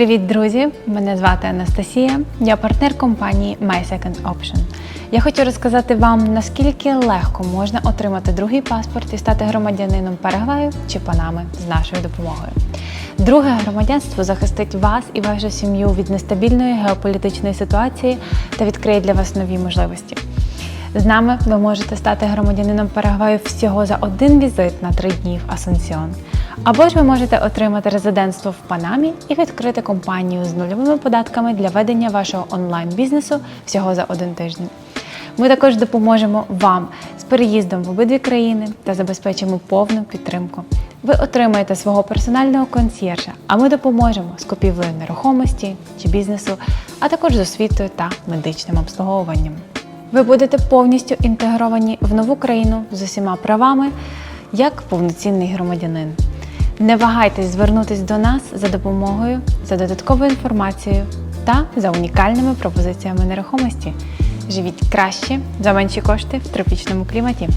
Привіт, друзі! Мене звати Анастасія. Я партнер компанії My Second Option. Я хочу розказати вам, наскільки легко можна отримати другий паспорт і стати громадянином Парагваю чи Панами з нашою допомогою. Друге громадянство захистить вас і вашу сім'ю від нестабільної геополітичної ситуації та відкриє для вас нові можливості. З нами ви можете стати громадянином Парагваю всього за один візит на три дні в Асунсіон. Або ж ви можете отримати резидентство в Панамі і відкрити компанію з нульовими податками для ведення вашого онлайн-бізнесу всього за один тиждень. Ми також допоможемо вам з переїздом в обидві країни та забезпечимо повну підтримку. Ви отримаєте свого персонального консьєржа, а ми допоможемо з купівлею нерухомості чи бізнесу, а також з освітою та медичним обслуговуванням. Ви будете повністю інтегровані в нову країну з усіма правами як повноцінний громадянин. Не вагайтесь звернутись до нас за допомогою, за додатковою інформацією та за унікальними пропозиціями нерухомості. Живіть краще за менші кошти в тропічному кліматі.